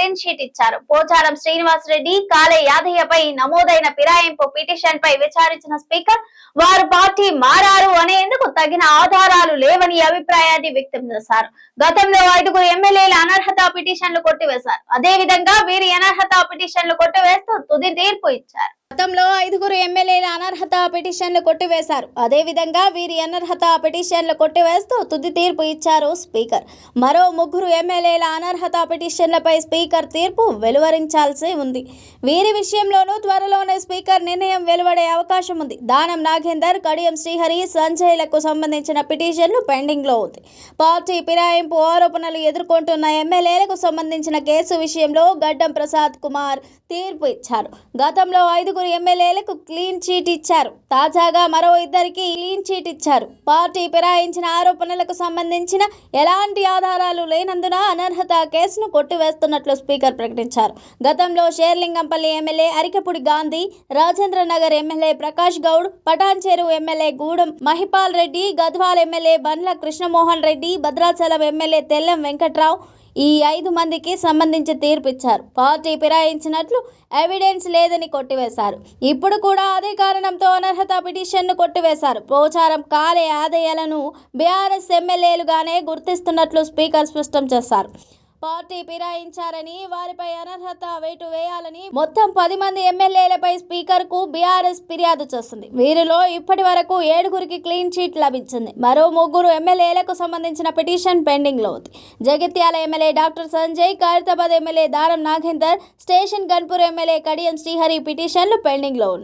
Clean sheet ఇచ్చారు. పోచారం శ్రీనివాస్ రెడ్డి కాలే యాదయ్యపై నమోదైన ఫిరాయింపు పిటిషన్ పై విచారించిన స్పీకర్ వారు పార్టీ మారారు అనేందుకు తగిన ఆధారాలు లేవని అభిప్రాయాన్ని వ్యక్తం చేశారు. గతంలో ఐదుగురు ఎమ్మెల్యేల అనర్హత పిటిషన్లు కొట్టివేశారు. అదే విధంగా వీరి అనర్హత పిటిషన్లు కొట్టివేస్తూ తుది తీర్పు ఇచ్చారు. గతంలో ఐదుగురు ఎమ్మెల్యేల అనర్హత పిటిషన్లు కొట్టివేశారు. అదేవిధంగా వీరి అనర్హత పిటిషన్లు కొట్టివేస్తూ తుది తీర్పు ఇచ్చారు స్పీకర్. మరో ముగ్గురు ఎమ్మెల్యేల అనర్హత పిటిషన్లపై స్పీకర్ తీర్పు వెలువరించాల్సి ఉంది. వీరి విషయంలోనూ త్వరలోనే స్పీకర్ నిర్ణయం వెలువడే అవకాశం ఉంది. దానం నాగేందర్ కడియం శ్రీహరి సంజయ్లకు సంబంధించిన పిటిషన్లు పెండింగ్లో ఉంది. పార్టీ ఫిరాయింపు ఆరోపణలు ఎదుర్కొంటున్న ఎమ్మెల్యేలకు సంబంధించిన కేసు విషయంలో గడ్డం ప్రసాద్ కుమార్ తీర్పు ఇచ్చారు. గతంలో ఐదుగురు ఎమ్మెల్యేలకు క్లీన్ చీట్ ఇచ్చారు. తాజాగా మరో ఇద్దరికి క్లీన్ చీట్ ఇచ్చారు. పార్టీ ఫిరాయించిన ఆరోపణలకు సంబంధించిన ఎలాంటి ఆధారాలు లేనందున అనర్హత కేసును కొట్టివేస్తున్నట్లు స్పీకర్ ప్రకటించారు. గతంలో Serilingampally MLA Arikapudi Gandhi Rajendra Nagar MLA Prakash Goud Patancheru MLA Gudem Mahipal Reddy Gadwal MLA Bandla Krishnamohan Reddy Bhadrachalam MLA Tellam Venkatrao ఈ ఐదు మందికి సంబంధించి తీర్పు ఇచ్చారు పార్టీ ఫిరాయించినట్లు ఎవిడెన్స్ లేదని కొట్టివేశారు. ఇప్పుడు కూడా అదే కారణంతో అనర్హత పిటిషన్ను కొట్టివేశారు. ప్రచారం కాలే ఆదాయాలను బీఆర్ఎస్ ఎమ్మెల్యేలుగానే గుర్తిస్తున్నట్లు స్పీకర్ స్పష్టం చేశారు. పార్టీ ఫిరాయించారని వారిపై అనర్హత వేటు వేయాలని మొత్తం పది మంది ఎమ్మెల్యేలపై స్పీకర్కు బీఆర్ఎస్ ఫిర్యాదు చేస్తుంది. వీరిలో ఇప్పటి వరకు ఏడుగురికి క్లీన్ చీట్ లభించింది. మరో ముగ్గురు ఎమ్మెల్యేలకు సంబంధించిన పిటిషన్ పెండింగ్లో ఉంది. Jagtial MLA doctor Sanjay Khairatabad MLA Daram Nagender station Ghanpur MLA Kadiyam Srihari పిటిషన్లు పెండింగ్లో ఉన్నాయి.